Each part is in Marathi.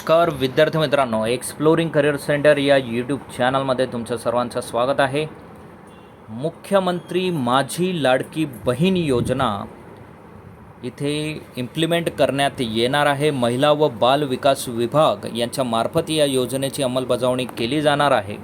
नमस्कार विद्यार्थी मित्रांनो एक्सप्लोरिंग करिअर सेंटर या यूट्यूब चॅनलमध्ये तुमचं सर्वांचं स्वागत आहे. मुख्यमंत्री माझी लाडकी बहीण योजना इथे इम्प्लिमेंट करण्यात येणार आहे. महिला व बाल विकास विभाग यांच्या मार्फत या योजनेची अंमलबजावणी केली जाणार आहे.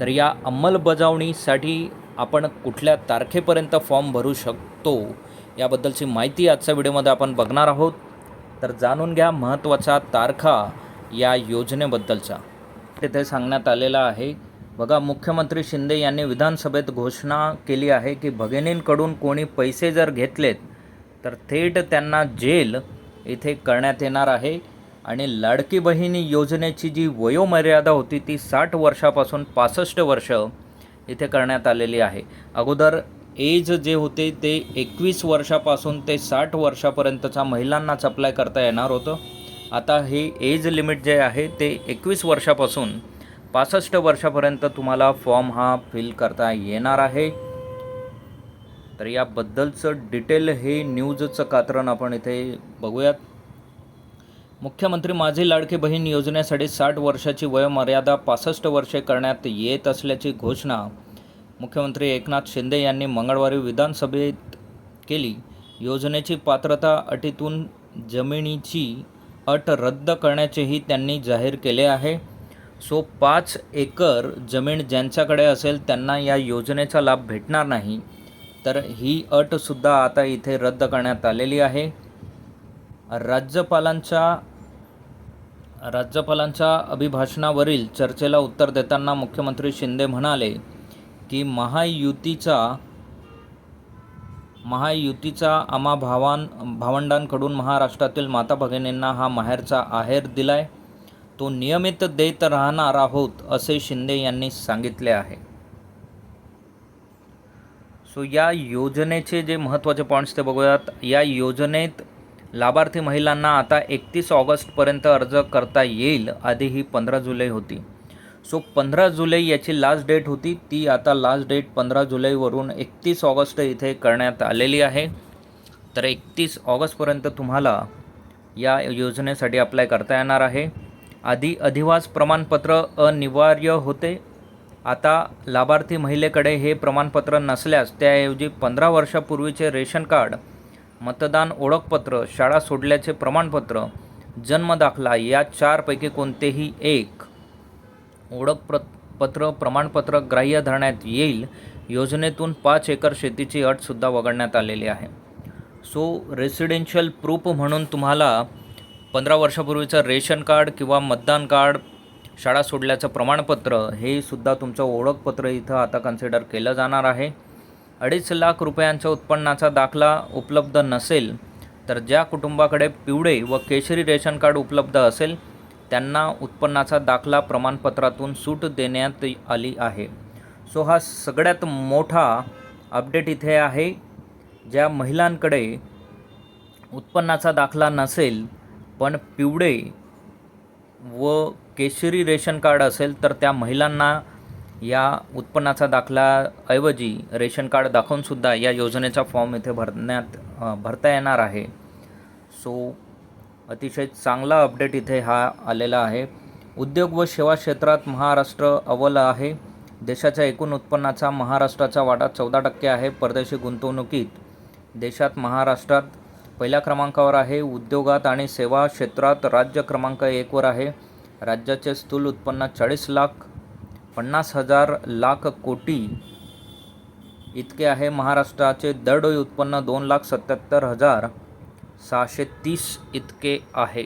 तर या अंमलबजावणीसाठी आपण कुठल्या तारखेपर्यंत फॉर्म भरू शकतो याबद्दलची माहिती आजच्या व्हिडिओमध्ये आपण बघणार आहोत. तर जाणून घ्या महत्त्वाच्या तारखा. या योजनेबद्दलचा. तिथे सांगण्यात आलेला आहे बघा मुख्यमंत्री शिंदे यांनी विधानसभेत घोषणा केली आहे की भगिनींकडून कोणी पैसे जर घेतलेत तर थेट त्यांना जेल इथे करण्यात येणार आहे. आणि लाडकी बहिणी योजनेची जी वयोमर्यादा होती ती साठ वर्षापासून पासष्ट वर्ष इथे करण्यात आलेली आहे. अगोदर एज जे होते ते एकवीस वर्षापासून ते साठ वर्षापर्यंतच्या महिलांनाच अप्लाय करता येणार होतं. आता हे एज लिमिट जे आहे ते एकवीस वर्षापासून पासष्ट वर्षापर्यंत तुम्हाला फॉर्म हा फिल करता येणार आहे. तर याबद्दलचं डिटेल हे न्यूजचं कात्रण आपण इथे बघूयात. मुख्यमंत्री माझी लाडकी बहीण योजनेसाठी साठ वर्षाची वयोमर्यादा पासष्ट वर्षे करण्यात येत असल्याची घोषणा मुख्यमंत्री एकनाथ शिंदे यांनी मंगळवारी विधानसभेत केली. योजनेची पात्रता अटीतून जमिनीची अट रद्द करण्याचेही त्यांनी जाहीर केले आहे. सो पाच एकर जमीन ज्यांच्याकडे असेल त्यांना या योजनेचा लाभ भेटणार नाही. तर ही अटसुद्धा आता इथे रद्द करण्यात आलेली आहे. राज्यपालांच्या राज्यपालांच्या अभिभाषणावरील चर्चेला उत्तर देताना मुख्यमंत्री शिंदे म्हणाले की महायुतीचा महायुतीचा आम्हा भावां भावंडांकडून महाराष्ट्रातील माता भगिनींना हा माहेरचा आहेर दिलाय. तो नियमित देत राहणार आहोत असे शिंदे यांनी सांगितले आहे. सो या योजनेचे जे महत्त्वाचे पॉईंट्स ते बघूयात. या योजनेत लाभार्थी महिलांना आता एकतीस ऑगस्टपर्यंत अर्ज करता येईल आधी ही पंधरा जुलै होती. सो पंधरा जुलै याची लास्ट डेट होती. ती आता लास्ट डेट पंधरा जुलैवरून एकतीस ऑगस्ट इथे करण्यात आलेली आहे. तर एकतीस ऑगस्टपर्यंत तुम्हाला या योजनेसाठी अप्लाय करता येणार आहे. आधी अधिवास प्रमाणपत्र अनिवार्य होते. आता लाभार्थी महिलेकडे हे प्रमाणपत्र नसल्यास त्याऐवजी पंधरा वर्षापूर्वीचे रेशन कार्ड मतदान ओळखपत्र शाळा सोडल्याचे प्रमाणपत्र जन्मदाखला या चारपैकी कोणतेही एक ओळखप्र पत्र प्रमाणपत्र ग्राह्य धरण्यात येईल. योजनेतून पाच एकर शेतीची अटसुद्धा वगळण्यात आलेली आहे. सो रेसिडेन्शियल प्रूफ म्हणून तुम्हाला पंधरा वर्षापूर्वीचं रेशन कार्ड किंवा मतदान कार्ड शाळा सोडल्याचं प्रमाणपत्र हे सुद्धा तुमचं ओळखपत्र इथं आता कन्सिडर केलं जाणार आहे. अडीच लाख रुपयांच्या उत्पन्नाचा दाखला उपलब्ध नसेल तर ज्या कुटुंबाकडे पिवळे व केशरी रेशन कार्ड उपलब्ध असेल त्यांना उत्पन्नाचा दाखला प्रमाणपत्रातून सूट देण्यात आली आहे. सो हा सगळ्यात मोठा अपडेट इथे आहे. ज्या महिलांकडे उत्पन्नाचा दाखला नसेल पण पिवळे व केशरी रेशन कार्ड असेल तर त्या महिलांना या उत्पन्नाचा दाखलाऐवजी रेशन कार्ड दाखवूनसुद्धा या योजनेचा फॉर्म इथे भरण्यात भरता येणार आहे. सो अतिशय चांगला अपडेट इथे हा आलेला आहे. उद्योग व सेवा क्षेत्रात महाराष्ट्र अव्वल आहे. देशाच्या एकूण उत्पन्नाचा महाराष्ट्राचा वाटा चौदा टक्के आहे. परदेशी गुंतवणुकीत देशात महाराष्ट्रात पहिल्या क्रमांकावर आहे. उद्योगात आणि सेवा क्षेत्रात राज्य क्रमांक एकवर आहे. राज्याचे स्थूल उत्पन्न चाळीस लाख पन्नास हजार लाख कोटी इतके आहे. महाराष्ट्राचे दरडोई उत्पन्न दोन लाख सत्याहत्तर हजार सहाशे तीस इतके आहे.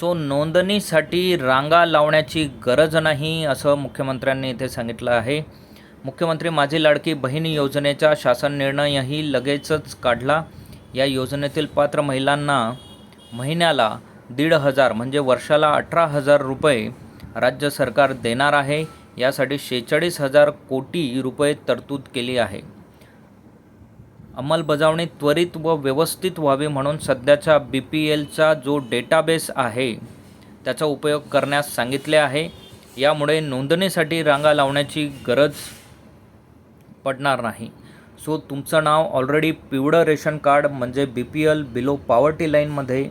सो नोंदणीसाठी रांगा लावण्याची गरज नाही असं मुख्यमंत्र्यांनी इथे सांगितलं आहे. मुख्यमंत्री माझी लाडकी बहीण योजनेचा शासन निर्णयही लगेचच काढला. या योजनेतील पात्र महिलांना महिन्याला दीड हजार म्हणजे वर्षाला अठरा हजार रुपये राज्य सरकार देणार आहे. यासाठी शेहेचाळीस हजार कोटी रुपये तरतूद केली आहे. अंमलबजावणी त्वरित व व्यवस्थित व्हावी म्हणून सध्याचा बी पी एलचा जो डेटाबेस आहे त्याचा उपयोग करण्यास सांगितले आहे. यामुळे नोंदणीसाठी रांगा लावण्याची गरज पडणार नाही. सो तुमचं नाव ऑलरेडी पिवळं रेशन कार्ड म्हणजे B P L below poverty लाईनमध्ये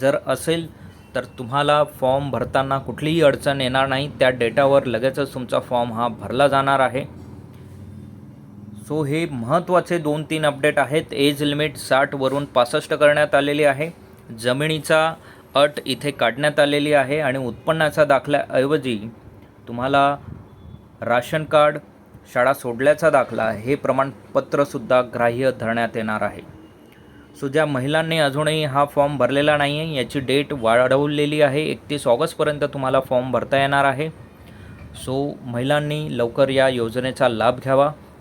जर असेल तर तुम्हाला फॉर्म भरताना कुठलीही अडचण येणार नाही. त्या डेटावर लगेचच तुमचा फॉर्म हा भरला जाणार आहे. सो हे महत्त्वाचे दोन तीन अपडेट आहेत. एज लिमिट साठवरून पासष्ट करण्यात आलेली आहे. जमिनीचा अट इथे काढण्यात आलेली आहे आणि उत्पन्नाचा दाखल्याऐवजी तुम्हाला राशन कार्ड शाळा सोडल्याचा दाखला हे प्रमाणपत्रसुद्धा ग्राह्य धरण्यात येणार आहे. सो ज्या महिलांनी अजूनही हा फॉर्म भरलेला नाही आहे याची डेट वाढवलेली आहे. एकतीस ऑगस्टपर्यंत तुम्हाला फॉर्म भरता येणार आहे. सो महिलांनी लवकर या योजनेचा लाभ घ्यावा.